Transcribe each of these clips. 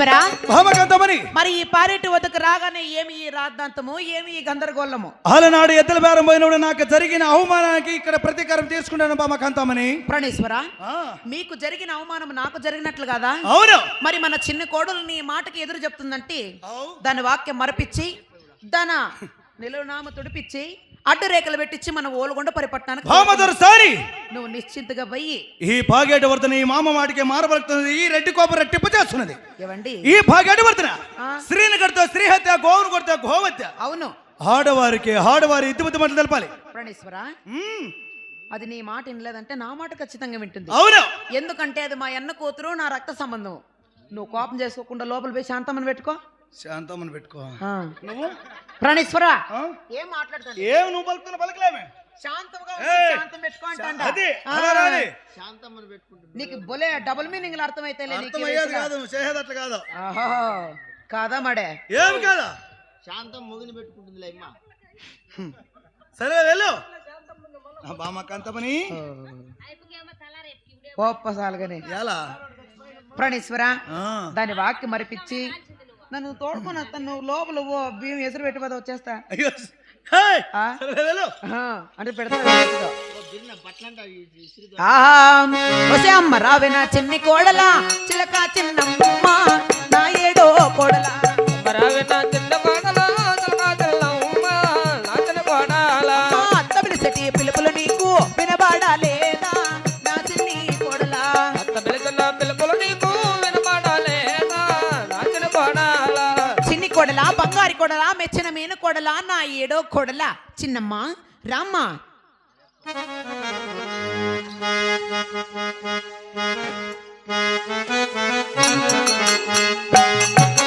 భామకాంతమని మరి ఈ పారేటి వద్దకు రాగానే ఏమి ఈ రాద్ధాంతము ఏమి ఈ గందరగోళము? అలనాడు ఎద్దల బేరం పోయినప్పుడు నాకు జరిగిన అవమానానికి ఇక్కడ ప్రతీకారం తీసుకుంటాను భామకాంతమని ప్రాణేశ్వర మీకు జరిగిన అవమానం నాకు జరిగినట్లు కదా? అవును. మరి మన చిన్న కోడలు నీ మాటకి ఎదురు చెప్తుందంటే. దాని వాక్యం మరపిచ్చి దాన నిలువునామ తుడిపిచ్చి అడ్డు రేఖలు పెట్టించి మన ఓలుగొండ పరిపట్టణానికి భామదొరసారి నువ్వు నిశ్చింతగా పోయి ఈ పాగేటి వర్తన ఈ మామ మాటికి మారబడుతున్నది ఈ రెడ్డి కోప రెట్టింపు చేస్తున్నది ఏవండి? ఈ పాగేటి వర్తన. స్త్రీని కడితే స్త్రీ హత్య గోవును కొడితే గోవత్య అవును. ఆడవారికి ఆడవారి ఇతిమతి మాటలు తెలపాలి. ప్రాణేశ్వర. అది నీ మాట వినలేదంటే నా మాట ఖచ్చితంగా వింటుంది. అవును. ఎందుకంటే అది మా అన్న కూతురు నా రక్త సంబంధం. నువ్వు కోపం చేసుకోకుండా లోపల పోయి శాంతమని పెట్టుకో. శాంతమ్మని పెట్టుకో. నువ్వు? ప్రాణేశ్వర? ఏం మాట్లాడుతుంది ఏం నువ్వు పలుకుతున్న పలకలేమే? నీకు బొలే డబుల్ మీనింగ్ అర్థమైతే కాదు కాదు. కాదా మడే? ఏమి కాదా? శాంతం ముగిని పెట్టుకుంటుంది అమ్మ. సరే వెళ్ళు. నా బామ్మ కాంతమని. కోప్పసాలుగానే. ఎలా? ప్రాణేశ్వర. దాని వాక్యం మరిపించి నన్ను తోడుకొని వస్తాను నువ్వు లోపల ఓ బియ్యం ఎసురు పెట్టిపోతే వచ్చేస్తా. అయ్యో! ఆ? అంటే పెడతా వసే అమ్మ రావే నా చిన్ని కోడలా చిలక చిన్నమ్మ నా ఏడో కోడలా. మా కోడలా మెచ్చిన మీన కోడలా నా ఏడో కోడలా చిన్నమ్మ రామ్మ అత్తానగమ్మ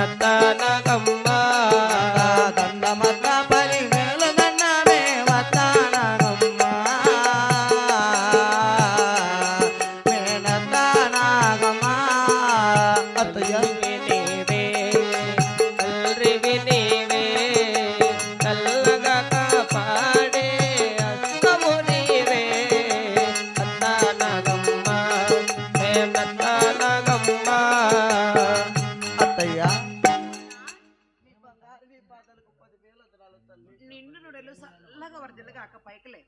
ரத்தனகம் చల్లగా వరదలుగా అక్క పైకలే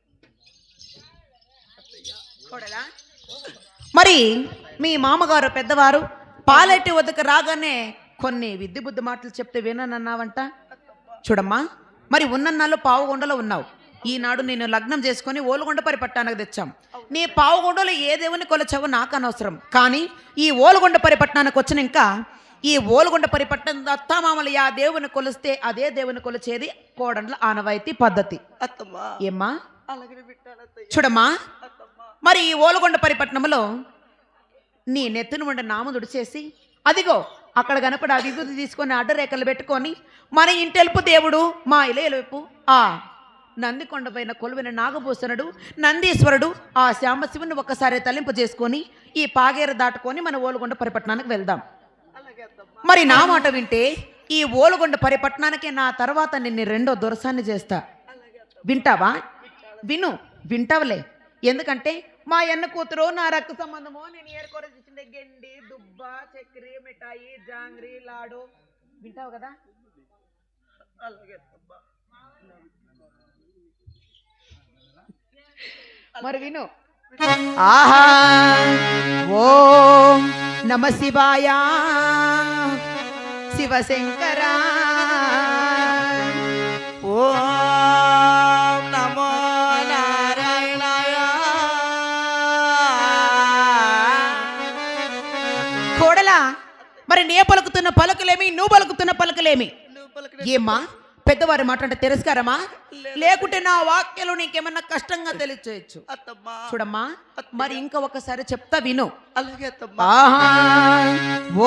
కోడలా మరి మీ మామగారు పెద్దవారు పాలెట్టి వద్దకు రాగానే కొన్ని విద్య బుద్ధి మాటలు చెప్తే విననన్నావంట చూడమ్మా మరి ఉన్నన్నాళ్ళు పావుగొండలో ఉన్నావు ఈనాడు నేను లగ్నం చేసుకొని ఓలుగొండ పరిపట్టానికి తెచ్చాం నీ పావుగొండలో ఏ దేవుని కొలచావో నాకు అనవసరం కానీ ఈ ఓలుగొండ పరిపట్నానికి వచ్చిన ఇంకా ఈ ఓలుగొండ పరిపట్టణం దత్తామామలు ఆ దేవుని కొలిస్తే అదే దేవుని కొలిచేది కోడండ్ల ఆనవాయితీ పద్ధతి. ఏమ్మా? చూడమ్మా. మరి ఈ ఓలగొండ పరిపట్నంలో నీ నెత్తును ఉండే నామదుడు చేసి అదిగో అక్కడ కనపడి విభూతి తీసుకొని అడ్డరేఖలు పెట్టుకొని మన ఇంటెలుపు దేవుడు మా ఇలయలుపు ఆ నందికొండ పైన కొలువైన నాగభూషణుడు నందీశ్వరుడు ఆ శ్యామశివుని ఒక్కసారి తలింపు చేసుకొని ఈ పాగేర దాటుకొని మన ఓలుగొండ పరిపట్నానికి వెళ్దాం. మరి నా మాట వింటే ఈ ఓలగొండ పరిపట్నానికి నా తర్వాత నిన్ను రెండో దొరసాన్ని చేస్తా. వింటావా? విను వింటావులే. ఎందుకంటే మా అన్న కూతురు నా రక్త సంబంధము నేను ఏరుకోర తెచ్చిన గెండి దుబ్బ చక్కెర మిఠాయి జాంగ్రీ లాడు. వింటావు కదా? మరి విను. ఆహా! ఓం నమ శివాయా. శివశంకర. ఓం నమో నారాయణాయ. కోడలా మరి నే పలుకుతున్న పలుకులేమి నువ్వు పలుకుతున్న పలుకులేమి? ఏమ్మా? పెద్దవారి మాట అంటే తిరస్కారమా లేకుంటే నా వాక్యాలు నీకేమన్నా కష్టంగా తెలియచేయచ్చు. చూడమ్మా మరి ఇంకా ఒకసారి చెప్తా విను. అలాగే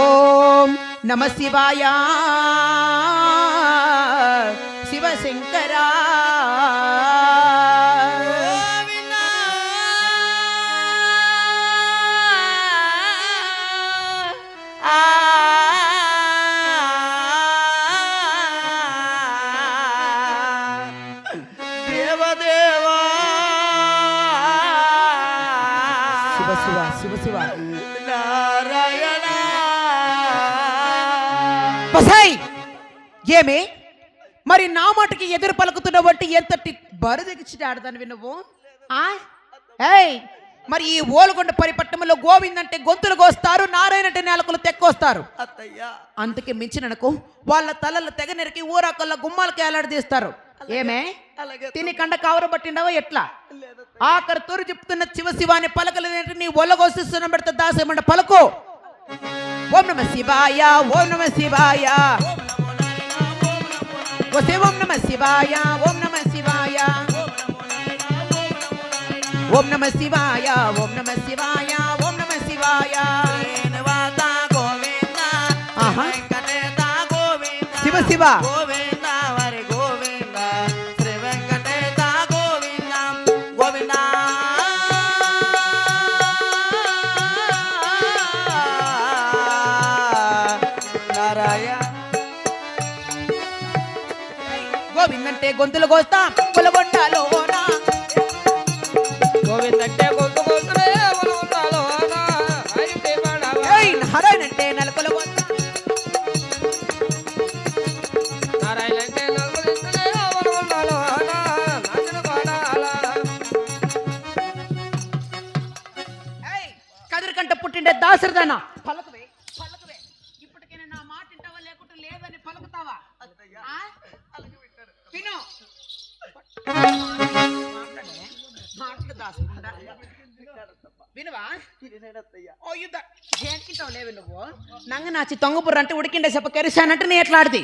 ఓం నమ శివాయ. శివశంకరా. శివ శివ. నారాయణ. బసాయ్! ఏమే? మరి నా మాటకి ఎదురు పలుకుతున్న బట్టి ఎంతటి బరుదెగిచ్చి ఆడదానివి నువ్వు? ఆ? ఏయ్! మరి ఈ ఓలుగొండ పరిపట్టణంలో గోవిందంటే గొంతులు కోస్తారు నారాయణ అంటే నేలకులు తెక్కొస్తారు. అత్తయ్యా. అందుకే మించిననుకో వాళ్ళ తలలు తెగ నరికి ఊరాకల్లా గుమ్మాలకి ఏలాడదీస్తారు. ఏమే అలాగే తిని కండ కావర పట్టిండవా ఎట్లా లేదత్తయ్యా. ఆఖరి తోరు చెప్తున్న శివ శివ అని పలకలు ఏంటి నీ ఒళ్ళగోసి సున్నం పెడితే దాసేమంట పలుకు ఓం నమ శివాయ ఓం నమ శివాయ వసే ఓం నమ శివాయ ఓం నమ శివాయ ఓం నమ శివాయ ఓం నమ శివాయ ఓం నమ శివాయ శ్రీనివాస గోవింద ఆహా. వెంకటేశ గోవింద శివ శివ గోవిందంటే గొంతులు కోస్తాం గోవిందంటే గొంతు నారాయణ అంటే నెలకొల కదిరికంట పుట్టిండే దాసరిదానా వినువా? ఏంటింటావు లేవు నువ్వు. నంగ నాచి తొంగపుర్ర అంటే ఉడికిండే చెప్ప కెరిశానంటే నీ ఎట్లా ఆడిది?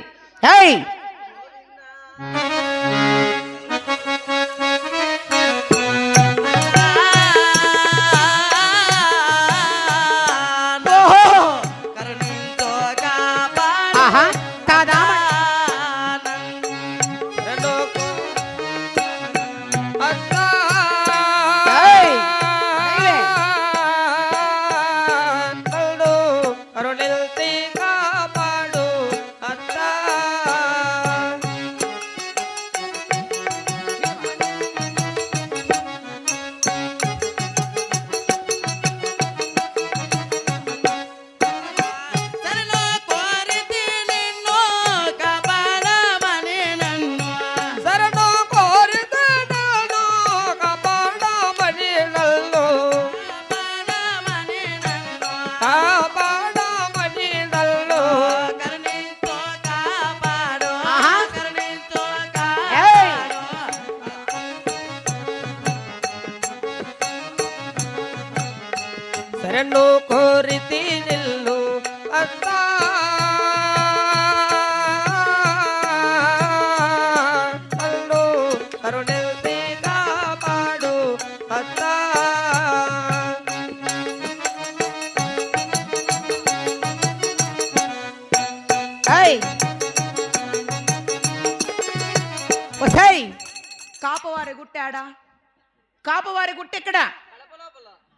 కాపవారి గుట్ట ఎక్కడ?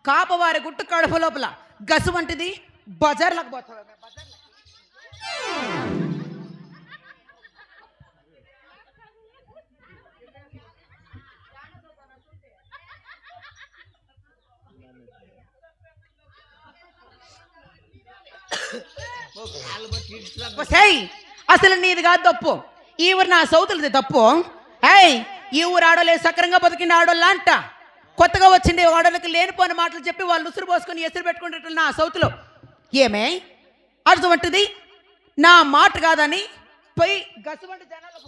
కాపవారి గుట్టు కడుపు లోపల. గసు వంటిది బజార్లకు పోతావా? అసలు నీది కాదు తప్పు. ఈ నా సౌతులది తప్పు. ఏయ్ ఈ ఊరు ఆడోలే సక్రంగా బతికిన ఆడోళ్ళ అంట. కొత్తగా వచ్చింది ఆడోళ్ళకి లేనిపోని మాటలు చెప్పి వాళ్ళు ఉసురు పోసుకొని ఎసురు పెట్టుకుంటే నా సౌత్లో. ఏమే? అటువంటిది నా మాట కాదని పోయి గసువంటి జనాలకు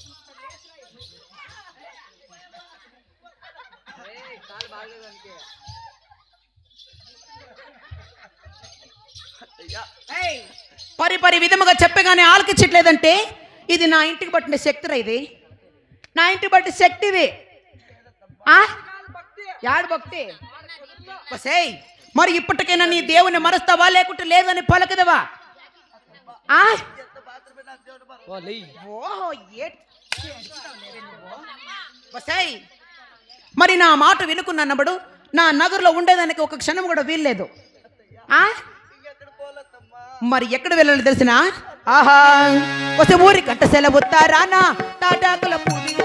ఏయ్, పరి పరి విధముగా చెప్పగానే ఆలకించట్లేదంటే ఇది నా ఇంటికి పట్టిన శక్తిరా ఇది. నా ఇంటి బట్టి శక్తివి. ఆ? యాడు భక్తి? సేయ్ మరి ఇప్పటికైనా నీ దేవుని మరుస్తావా లేకుంటే లేదని పలకదవా? మరి నా మాట వినుకున్నప్పుడు నా నగరులో ఉండేదానికి ఒక క్షణం కూడా వీల్లేదు. ఆ? మరి ఎక్కడ వెళ్ళాలి తెలిసిన? ఆహా ఒక ఊరి కట్ట సెలవుతారానా తాటాకుల పూజ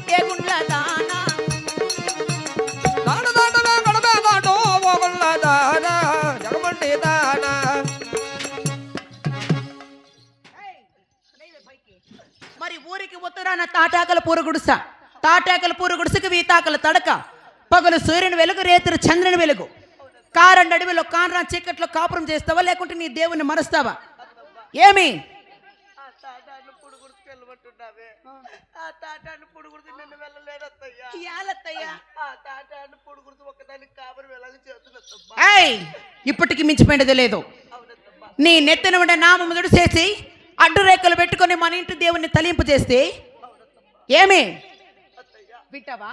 పూర గుడిస తాటాకల పూర గుడిసెకు వీతాకల తడక. పగలు సూర్యుని వెలుగు రేతురు చంద్రుని వెలుగు. కారండి అడవిలో కానరా చీకట్లో కాపురం చేస్తావా? లేకుంటే నీ దేవుని మరుస్తావా? ఏమి? ఇప్పటికి మించిపోయినది లేదు. నీ నెత్తిన ఉండే నామముదుడు చేసి అడ్డు రేఖలు పెట్టుకొని మన ఇంటి దేవుణ్ణి తలింపు చేస్తే ఏమి? అత్తయ్యా వింటావా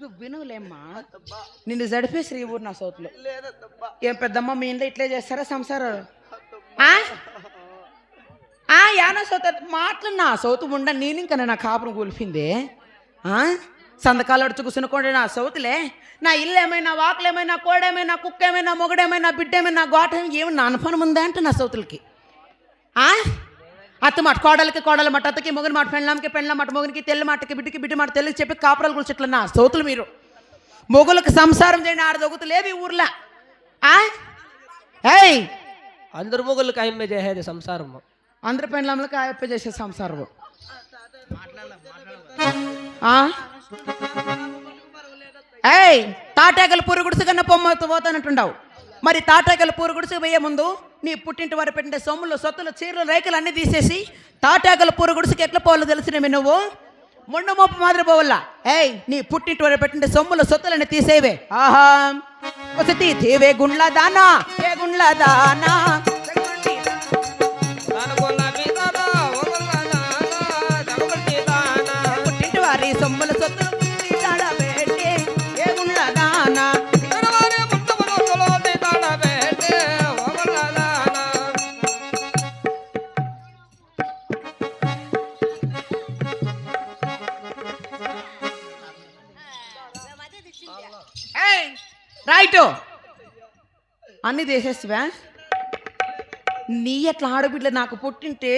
నువ్వు వినువులేమ్మా అత్తమ్మా. నిన్ను జడిపే శ్రీ ఊరు నా సోతులు. ఏం పెద్దమ్మ మీ ఇంట్లో ఇట్లే చేస్తారా సంసారం? అత్తమ్మా. ఆ? ఆ యానా సోత. మాటలు నా సౌతు ఉండ నేను ఇంకా నా కాపురం కూలిపింది. ఆ? సంతకాలు అడుచు కూర్చునుకోండి నా సౌతులే. నా ఇల్లు ఏమైనా వాకులు ఏమైనా కోడేమైనా కుక్క ఏమైనా మొగడేమైనా బిడ్డ ఏమైనా గోటం ఏమి నా అనుభవం ఉందా అంటే నా సౌతులకి. ఆ? అత్త మాట కోడలకి కోడల మాట అత్తకి మొగని మాట పెళ్ళాంకి పెళ్ళ మాట మొగనికి తెల్ల మాటకి బిడ్డకి బిడ్డ మాట తెల్లకి చెప్పి కాపురాలు కూర్చోట్ల నా సౌతులు మీరు. మొగులకు సంసారం చేయని ఆడదొగుతు లేదు ఈ ఊర్లో. ఆ? ఏయ్! అందరు మొగుళ్ళకి ఆయమ్మే చేసేది సంసారం అందరి పెండ్లంలోకి ఆయప్ప చేసే సంసారం ఆ? ఏయ్! తాటాకల పూరు గుడిసె కన్నా పొమ్మతో పోతానంటుండవు. మరి తాటాకల పూరు గుడిసె పోయే ముందు నీ పుట్టింటి వారు పెట్టిన సొమ్ములు సొత్తులు చీరలు రేఖలు అన్నీ తీసేసి తాటాకల పూరు గుడిసెకి ఎట్లా పోవాలో తెలిసినవి నువ్వు? మొండ మోపు మాదిరి పోవల్లా. ఏయ్ నీ పుట్టింటి వారు పెట్టిన సొమ్ములు సొత్తులన్నీ తీసేవే. ఆహా. వసతి తీవే గుండ్ల దానా ఏ గుండ్ల దానా అన్ని చేసేసివా నీ ఎట్లా ఆడబిడ్డ నాకు పుట్టింటే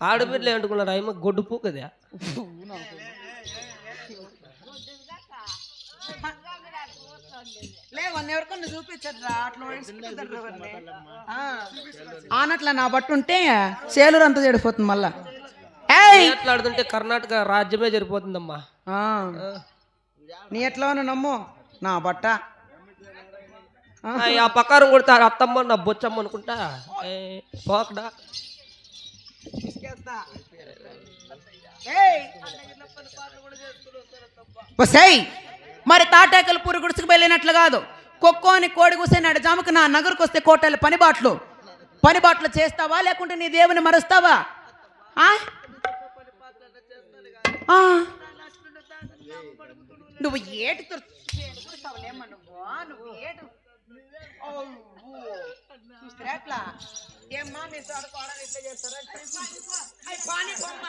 ఆడబిడ్డలు ఏంటుకున్నారు ఆయమ్మ గొడ్డు పూ కదా లేవన్నీ ఎవరికన్నా చూపించరా అట్లా వేసుకుంటారు ఎవరిని. ఆ. ఆనట్లా నా బట్టు ఉంటే సేలూరు అంతా చెడిపోతుంది మళ్ళా. ఆడుతుంటే కర్ణాటక రాజ్యమే జరిపోతుందమ్మా. ఆ. నీ ఎట్లా ఉన్నా నమ్ము. నా బట్ట. ఆ. పకారం కొడతారు అత్తమ్మ నా బొచ్చమ్మ అనుకుంటా? ఏ, పోకడా? ఏయ్. మరి తాటాకలు పూరి గుడిసుకు వెళ్ళినట్లు కాదు. కొక్కోని కోడి కూసేనాడు జాముకు నా నగరుకు వస్తే కోటలు పనిబాట్లు. పనిబాట్లు చేస్తావా? లేకుంటే నీ దేవుని మరుస్తావా? ఆ? నువ్వు ఏటి నువ్వు? ఏటు చూస్తారా అట్లా? ఏమ్మా మీ తోట కోడలు ఇట్లా చేస్తారా? పానీ బొమ్మ.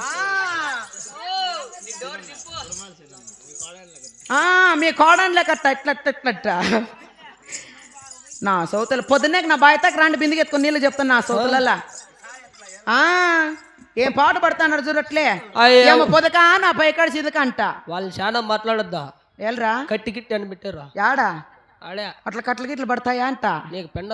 ఆ. ఆ, మీ కోడన్లే కట్ట ఇట్లా ఇట్లా ఇట్లా ఇట్లా. నా సౌతలు పొద్దున్నే నా బాయ్తాకి రాండి బిందికి ఎత్తుకొని నీళ్ళు చెప్తాను నా సౌతులల్లా. ఆ ఏం పాట పడతాన్నారు చూడట్లే. ఏమో పొదక నా పైకాడ సిదక అంట. వాళ్ళు చాలా మాట్లాడొద్దా? ఎల్రా? కట్టి గిట్టి అని పెట్టారు యాడా? ఆడే. అట్లా కట్ల గిట్లు పడతాయా అంట? నీకు పెండ